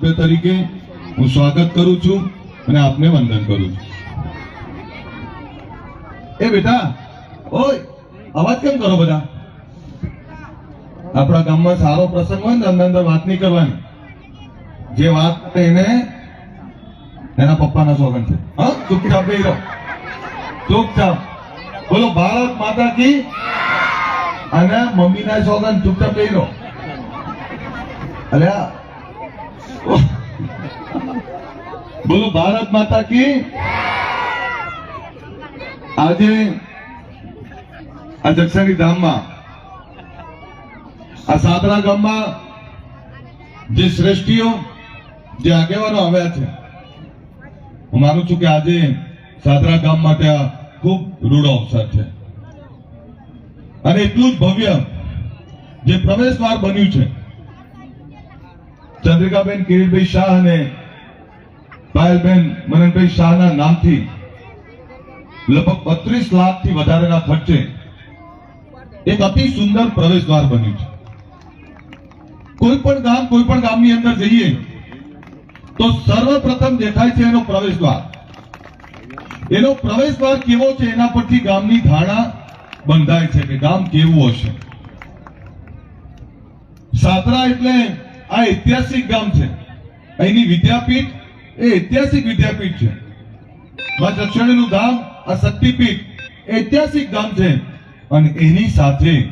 તરીકે હું સ્વાગત કરું છું અને આપને વંદન કરું છું. એ બેટા, ઓય, અવાજ કેમ કરો બધા? આપણા ગામમાં સારો પ્રસંગ હોય ને, અંદર અંદર વાત નહીં કરવાની. જે વાત એને એના પપ્પાના સોગન છે. હા, ચૂપચાપ નહીં ચૂપચાપ. બોલો, ભારત માતા કી અને મમ્મીના સોગન, ચૂપચાપ નહીં રહો. અલ્યા બોલો ભારત માતા કી? આજે આ જક્ષણી ધામમાં, આ સાતરા ગામમાં જે શ્રેષ્ઠીઓ, જે આગેવાનો આવ્યા છે, હું માનું છું કે આજે સાદરા ગામ માટે આ ખૂબ રૂડો અવસર છે. અને એટલું જ ભવ્ય જે પ્રવેશ દ્વાર બન્યું છે ચંદ્રિકાબેન કિરીટભાઈ શાહ અને પાયલબેન મનનભાઈ શાહના નામથી લગભગ બત્રીસ લાખથી વધારેના ખર્ચે એક અતિ સુંદર પ્રવેશ બન્યું છે. કોઈ પણ ગામ, કોઈ પણ ગામની અંદર જઈએ તો સર્વપ્રથમ દેખાય છે એનો પ્રવેશ દ્વાર એનો પ્રવેશ દ્વાર કેવો છે એના પરથી ગામની ધારણા બંધાય છે કે ગામ કેવું હશે. સાતરા એટલે આ ઐતિહાસિક ગામ છે. અહીંની વિદ્યાપીઠ એ ઐતિહાસિક વિદ્યાપીઠ છે. મા દક્ષિણીનું ધામ આ શક્તિપીઠ ઐતિહાસિક ગામ છે. અને એની સાથે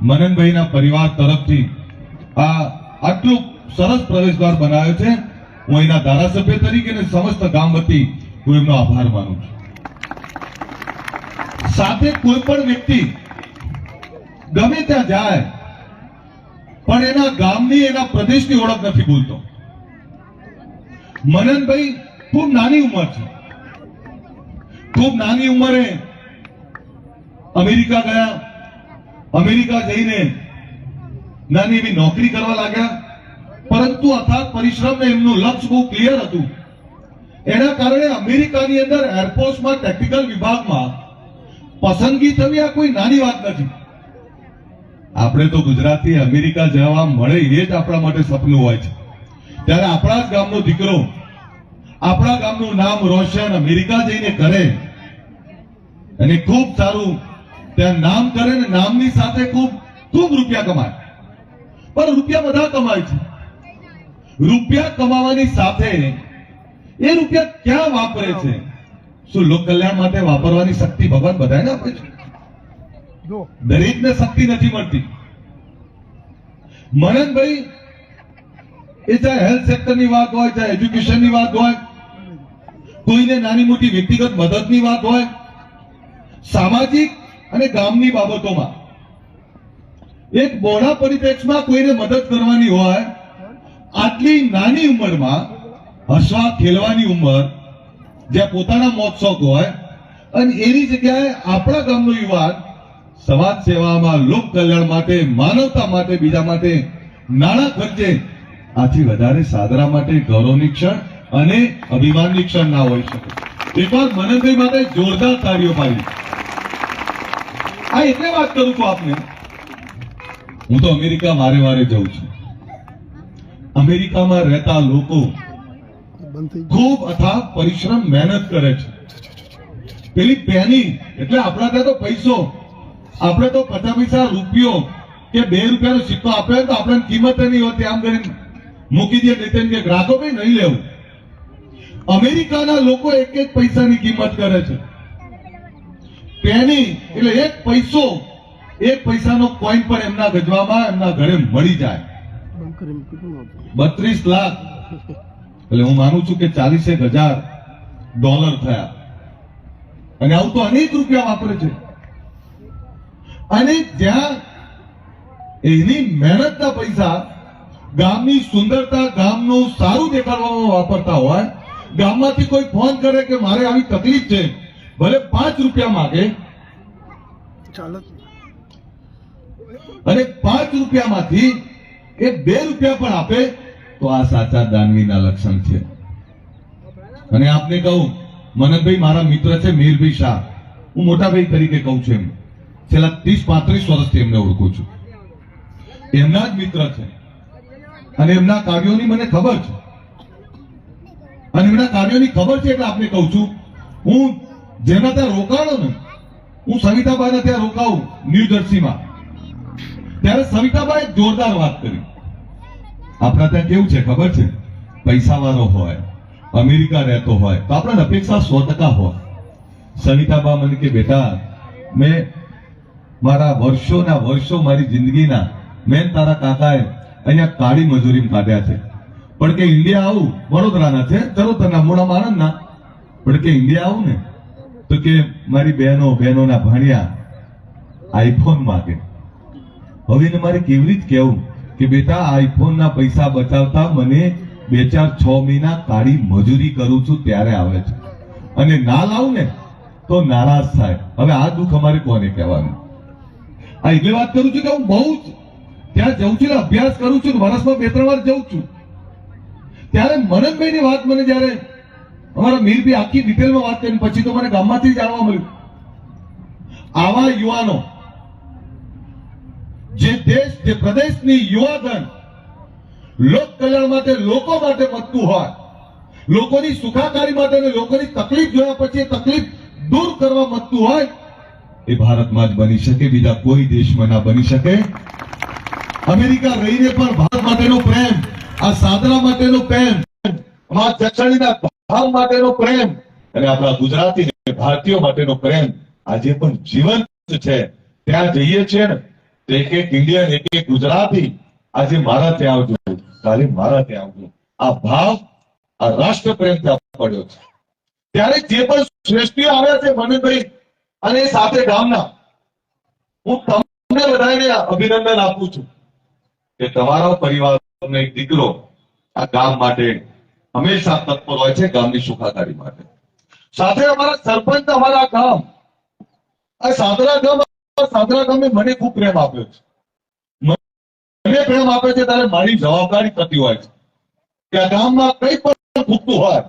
મનનભાઈના પરિવાર તરફથી આ આટલું સરસ પ્રવેશદ્વાર બનાવ્યો છે. હું અહીંના ધારાસભ્ય તરીકે અને સમસ્ત ગામ વતી હું એમનો આભાર માનું છું. સાથે કોઈ પણ વ્યક્તિ ગમે ત્યાં જાય પણ એના ગામની, એના પ્રદેશની ઓળખ નથી ભૂલતો મનનભાઈ ખૂબ નાની ઉંમર છે. ખૂબ નાની ઉંમરે અમેરિકા ગયા. અમેરિકા જઈને નાની એવી નોકરી કરવા લાગ્યા. પરંતુ અથાગ પરિશ્રમ ને એમનું લક્ષ્ય બહુ ક્લિયર હતું. એના કારણે અમેરિકાની અંદર એરફોર્સમાં ટેકનિકલ વિભાગમાં પસંદગી થવી આ કોઈ નાની વાત નથી. આપણે તો ગુજરાતી અમેરિકા જવા મળે એ જ આપણા માટે સપનું હોય છે. ત્યારે આપણા જ ગામનો દીકરો, આપણા ગામનું નામ રોશન, અમેરિકા જઈને કરે. અને ખૂબ સારું, ત્યાં નામ કરે ને નામની સાથે ખૂબ ખૂબ રૂપિયા કમાય. પણ રૂપિયા બધા કમાય છે. રૂપિયા કમાવાની સાથે એ રૂપિયા ક્યાં વાપરે છે? શું લોક કલ્યાણ માટે વાપરવાની શક્તિ ભગવાન બધાને આપે છે? દરેકને શક્તિ નથી મળતી. મનનભાઈ, એ ચાહે હેલ્થ સેક્ટરની વાત હોય, ચાહે એજ્યુકેશનની વાત હોય, કોઈને નાની મોટી વ્યક્તિગત મદદની વાત હોય, સામાજિક અને ગામની બાબતોમાં. એક બોડા પરિપ્રેક્ષમાં કોઈને મદદ કરવાની હોય, આટલી નાની ઉંમરમાં હસવા ખેલવાની ઉંમર, જ્યાં પોતાના મોત શોખ હોય, અને એની જગ્યાએ આપણા ગામનો યુવાન સમાજ સેવામાં લોક કલ્યાણ માટે, માનવતા માટે, બીજા માટે નાણાં ખર્ચે આથી વધારે સાદરા માટે ગૌરવની ક્ષણ અને અભિમાનની ક્ષણ ના હોઈ શકે. એકવાર મનનભાઈ માટે જોરદાર તાળીઓ પાડી. આ એટલે વાત કરું છું આપને. હું તો અમેરિકા વારે વારે જઉં છું. અમેરિકામાં રહેતા લોકો ખૂબ અથા પરિશ્રમ, મહેનત કરે છે. પેલી પેની એટલે આપણા ત્યાં તો પૈસો આપણે તો પચાસ પૈસા રૂપિયો કે બે રૂપિયાનો સિક્કો આપે તો આપણે કિંમત નહીં હોતી. આમ કરીને મૂકી દે નહીં કે ગ્રાહકો ભાઈ નહીં લેવું. અમેરિકાના લોકો એક એક પૈસાની કિંમત કરે છે. પેની એટલે એક પૈસો, એક પૈસાનો કોઈન પણ એમના ગજવામાં, એમના ઘરે મળી જાય. બત્રીસ લાખ. એટલે હું માનું છું કે ચાલીસેક હજાર ડોલર થયા. અને આવું તો અનેક રૂપિયા વાપરે છે. અને જ્યાં એની મહેનતના પૈસા ગામની સુંદરતા ગામનું સારું દેખાડવામાં વાપરતા હોય ગામમાંથી કોઈ ફોન કરે કે મારે આવી તકલીફ છે ભલે પાંચ રૂપિયા માગે. અને પાંચ રૂપિયામાંથી એ બે રૂપિયા પણ આપે તો આ સાચા દાનવીના લક્ષણ છે. અને આપને કહું મનનભાઈ મારા મિત્ર છે મીરભાઈ શાહ. હું મોટાભાઈ તરીકે કહું છું એમ. છેલ્લા ત્રીસ, પાંત્રીસ વર્ષથી એમને ઓળખું છું. એમના જ મિત્ર છે. અને એમના કાર્યોની મને ખબર છે. અને એમના કાર્યોની ખબર છે એટલે આપને કહું છું, હું જેના ત્યાં રોકાણો ને, હું સવિતાબાઈને ત્યાં રોકાઉં ન્યૂ જર્સીમાં. ત્યારે સવિતાબાએ જોરદાર વાત કરી. આપણા ત્યાં કેવું છે ખબર છે? પૈસાવાળો હોય, અમેરિકા રહેતો હોય, તો આપણા અપેક્ષા સો ટકા હોય. સવિતાબા મને કે, બેટા, મેં મારા વર્ષોના વર્ષો મારી જિંદગીના, મેં તારા કાકાએ અહીંયા કાળી મજૂરી કાઢ્યા છે. પણ કે ઇન્ડિયા આવું, વડોદરાના છે? ચરોતરના મૂળામાં આણંદના. પણ કે ઇન્ડિયા આવું ને, તો કે મારી બહેનો, બહેનોના ભાણિયા આઈફોન માગે. હવે એને મારે કેવી રીતે કહેવું કે બેટા, આઈફોનના પૈસા બચાવતા મને બે ચાર છ મહિના કાળી મજૂરી કરું છું ત્યારે આવે છે. અને ના લાવું ને, તો નારાજ થાય. હવે આ દુઃખ અમારે કોને કહેવાનું? આ એટલે વાત કરું છું કે હું બહુ જ ત્યાં જઉં છું અભ્યાસ કરું છું વર્ષમાં બે ત્રણ વાર જઉં છું. ત્યારે મનનભાઈ ની વાત મને જ્યારે અમારા મીરભાઈ આખી ડિટેલમાં વાત કરી, પછી તો મને ગામમાંથી જાણવા મળ્યું. આવા યુવાનો, જે દેશ, જે પ્રદેશની યુવાધન, લોક કલ્યાણ માટે, લોકો માટે મતતું હોય, લોકોની સુખાકારી માટે લોકોની તકલીફ જોયા પછી તકલીફ દૂર કરવા મતતું હોય એ ભારતમાં જ બની શકે, બીજા કોઈ દેશમાં ના બની શકે. અમેરિકા રહીને પણ ભારત માટેનો પ્રેમ, આ સાદરા માટેનો પ્રેમ ભાવ માટેનો પ્રેમ અને આપણા ગુજરાતી ભારતીયો માટેનો પ્રેમ આજે પણ જીવંત છે. ત્યાં જઈએ છીએ ને એક એક ઇન્ડિયન એક એક ગુજરાતી આજે મારા ત્યાં આવજો. કાલે મારા ત્યાં આવજો. આ ભાવ, આ રાષ્ટ્ર પ્રેમ ત્યાં પડ્યો છે. ત્યારે જે પણ શ્રેષ્ઠીઓ આવ્યા છે મનનભાઈ અને સાથે ગામના હું તમને બધાને અભિનંદન આપું છું કે તમારા પરિવારનો એક દીકરો આ ગામ માટે હંમેશા તત્પર હોય છે ગામની સુખાકારી માટે. સાથે અમારા સરપંચ અમારા ગામ. આ સાંતરા ગામ સાંતરા ગામે મને ખૂબ પ્રેમ આપ્યો છે. મને પ્રેમ આપે છે ત્યારે મારી જવાબદારી થતી હોય છે કે આ ગામમાં કઈ પણ ખૂટતું હોય,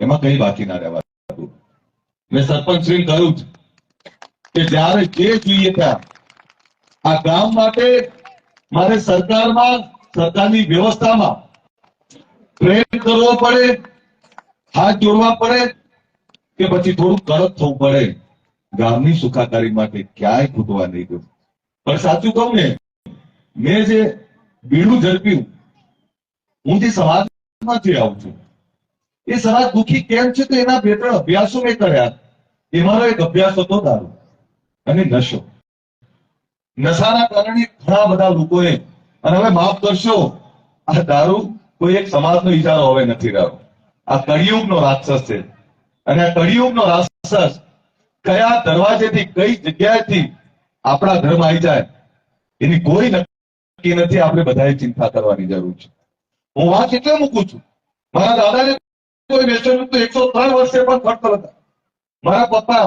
એમાં કઈ બાકી ના રહેવા. મેં સરપંચ શ્રી કહ્યું કે જ્યારે જે જોઈએ ત્યાં, આ ગામ માટે મારે સરકારમાં, સરકારની વ્યવસ્થામાં પ્રેમ કરવો પડે, હાથ જોડવા પડે કે પછી થોડું કડક થવું પડે. ગામની સુખાકારી માટે ક્યાંય ખૂટવા નહીં ગયું પણ સાચું કહું ને, મેં જે બીડું ઝડપ્યું, હું જે સમાજમાંથી આવું છું એ સમાજ દુખી કેમ છે તો એના બે ત્રણ અભ્યાસો મેં કર્યા. એમાંનો એક અભ્યાસ હતો દારૂ અને નશો. નશાના કારણે ઘણા બધા લોકોએ, અને હવે માફ કરશો, આ દારૂ કોઈ એક સમાજનો ઇજારો હવે નથી રહ્યો. આ કળિયુગનો રાક્ષસ છે. અને આ કળિયુગનો રાક્ષસ કયા દરવાજેથી, કઈ જગ્યાએથી આપણા ધર્મ આવી જાય, એની કોઈ નક્કી નથી. આપણે બધાએ ચિંતા કરવાની જરૂર છે. હું વાત એટલે મૂકું છું. મારા દાદાને કોઈ વ્યસન તો એકસો ત્રણ વર્ષે પણ ફરતો હતા. મારા પપ્પા,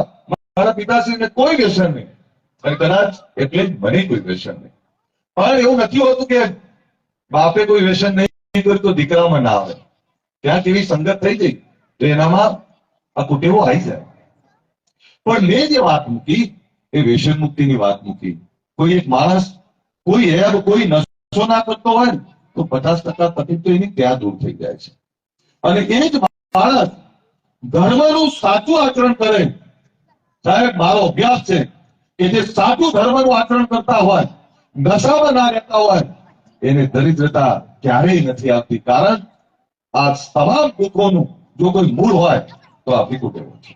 મારા પિતાશ્રીને કોઈ વ્યસન નહીં. અને કદાચ એટલે જ મને કોઈ વ્યસન નહીં. પણ એવું નથી હોતું કે બાપે કોઈ વ્યસન નહીં કર્યું તો દીકરામાં ના આવે. ત્યાં તેવી સંગત થઈ ગઈ તો એનામાં આ કુટેવો આવી જાય. પણ મેં જે વાત મૂકી, એ વ્યસન મુક્તિની વાત મૂકી, કોઈ એક માણસ, કોઈ એબ કોઈ નશો ના કરતો હોય તો પચાસ ટકા તકલીફ તો એની ત્યાં દૂર થઈ જાય છે. અને એ જ માણસ ધર્મનું સાચું આચરણ કરે. સાહેબ, મારો અભ્યાસ છે કે જે સાચું ધર્મનું આચરણ કરતા હોય, નશામાં ના રહેતા હોય, એને દરિદ્રતા ક્યારેય નથી આવતી. કારણ આ તમામ દુઃખોનું જો કોઈ મૂળ હોય, તો આ ભીખું કહેવું છે.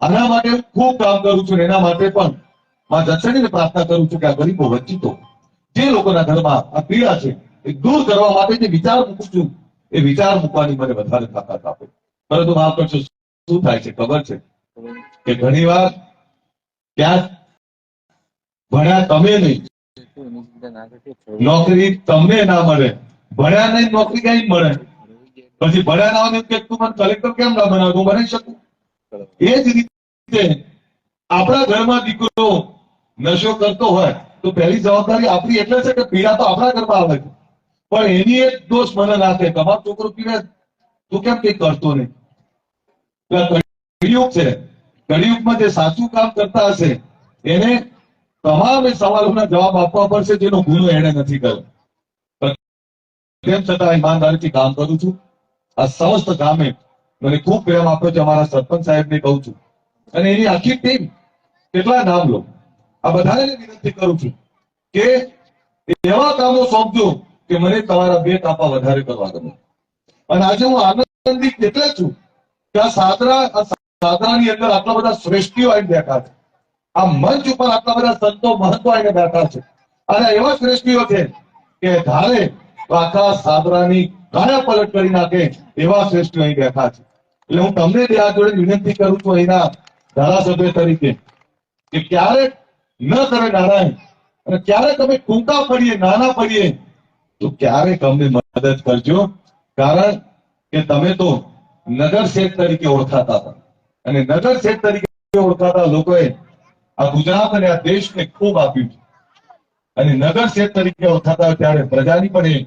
આના માટે ખૂબ કામ કરું છું એના માટે પણ માં દર્શનીને પ્રાર્થના કરું છું કે આ ગરીબો વંચિતો, જે લોકોના ઘરમાં આ પીડા છે, એ દૂર કરવા માટે જે વિચાર મૂકું છું એ વિચાર મૂકવાની મને વધારે તાકાત આપે. પરંતુ કરશો શું થાય છે ખબર છે? કે ઘણી વાર ક્યાંક ભણ્યા તમે નહીં. નોકરી તમને ના મળે. ભણ્યા નહીં, નોકરી ક્યાંય મળે પછી ભણ્યા ના હોય કે તું મને કલેક્ટર કેમ ના બનાવ? હું બની શકું? એ જ રીતે આપણા ઘરમાં દીકરો નશો કરતો હોય તો પહેલી જવાબદારી આપણી એટલે છે કે પીડા તો આપણા ઘરમાં આવે છે. પણ એની એક દોષ મને ના થાય. તમારો છોકરો પીવે, તું કેમ કઈ કરતો નહીં? કળિયુગ છે. કળિયુગમાં જે સાચું કામ કરતા હશે, એને તમામ સવાલોના જવાબ આપવા પડશે, જેનો ગુનો એને નથી કર્યો. તેમ છતાં ઈમાનદારીથી કામ કરું છું. આ સમસ્ત ગામે મને ખૂબ પ્રેમ આપ્યો છે, અમારા સરપંચ સાહેબને કહું છું. અને એની આખી ટીમ, કેટલા નામ લો આ બધાને વિનંતી કરું છું કે એવા કામો સોંપજો કે મને તમારા બે કાપા વધારે કરવા ગમે. અને આજે હું આનંદિત એટલે છું કે આ સાદરા સાદરાની અંદર આટલા બધા શ્રેષ્ઠીઓ આવીને બેઠા છે. આ મંચ ઉપર આટલા બધા સંતો મહંતો આવીને બેઠા છે. અને એવા શ્રેષ્ઠીઓ છે કે ધારે આખા સાદરાની કાયા પલટ કરી નાખે એવા શ્રેષ્ઠીઓ અહીં બેઠા છે. એટલે હું તમને બે આ જોડે વિનંતી કરું છું અહીંના ધારાસભ્ય તરીકે કે ક્યારેક ન કરે નારાયણ અને ક્યારેક તમે ટૂંકા પડીએ, નાના પડીએ તો ક્યારેક અમને મદદ કરજો. કારણ કે તમે તો નગર શેઠ તરીકે ઓળખાતા હતા. અને નગર શેઠ તરીકે ઓળખાતા લોકોએ આ ગુજરાત અને આ દેશને ખૂબ આપ્યું છે. અને નગર શેઠ તરીકે ઓળખાતા ત્યારે પ્રજાની પણ એ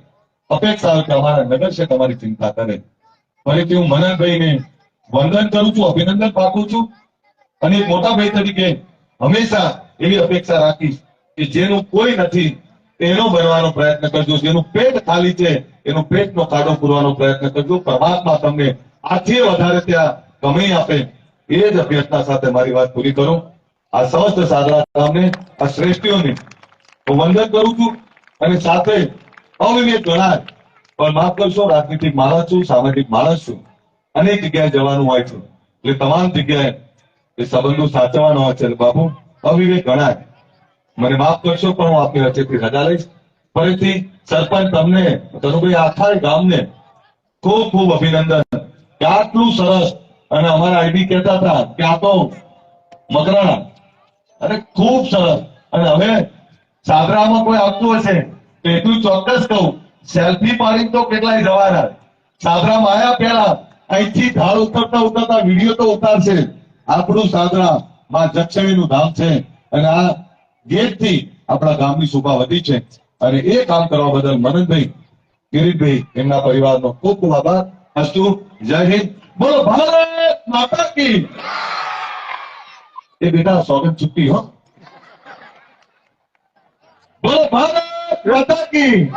અપેક્ષા કે અમારા નગર શેઠ અમારી ચિંતા કરે. ફરીથી હું મનનભાઈને વંદન કરું છું, અભિનંદન પાઠવું છું. અને એક મોટા ભાઈ તરીકે હંમેશા એવી અપેક્ષા રાખીશ કે જેનું કોઈ નથી એનો બનવાનો પ્રયત્ન કરજો, જેનું પેટ ખાલી છે, એનું પેટનો ખાડો પૂરવાનો પ્રયત્ન કરજો. પરમાત્મા તમને આથી વધારે ત્યાં કમાઈ આપે એ જ અભ્યર્થના સાથે મારી વાત પૂરી કરું. આ સમસ્ત ગામને આ શ્રેષ્ઠીઓને હું વંદન કરું છું અને સાથે અવિવેક ગણાય. પણ માફ કરશો, રાજનીતિક માણસ છું, સામાજિક માણસ છું. અનેક જગ્યાએ જવાનું હોય છે. એટલે તમામ જગ્યાએ એ સંબંધો સાચવવાનો હોય છે. બાબુ અવિવેક ગણાય. મને માફ કરશો, પણ હું આપની વચ્ચેથી રજા લઈશ. ફરીથી સરપંચ તમને તનુભાઈ આખા ગામને ખૂબ ખૂબ અભિનંદન. આટલું સરસ અને અમારા આઈબી કહેતા હતા કે આ તો મકરાણા. અને ખૂબ સરસ. અને હવે સાબરામાં કોઈ આવતું હશે તો એટલું ચોક્કસ કહું સેલ્ફી પાડીને તો કેટલાય જવાના. સાબરામાં આયા પહેલા અહીંથી ઢાળ ઉતરતા ઉતરતા વીડિયો તો ઉતારશે. આપણું સાદરા માં જક્ષણીનું ધામ છે. અને આ ગેટથી આપણા ગામની શોભા વધી છે. અને એ કામ કરવા બદલ મનનભાઈ કિરીટભાઈ એમના પરિવારનો ખૂબ ખૂબ આભાર. અસ્તુ, જય હિન્દ. બોલો, ભારત માતા કી એ બેટા સ્વાગત ચૂકી હો. બોલો, ભારત માતા કી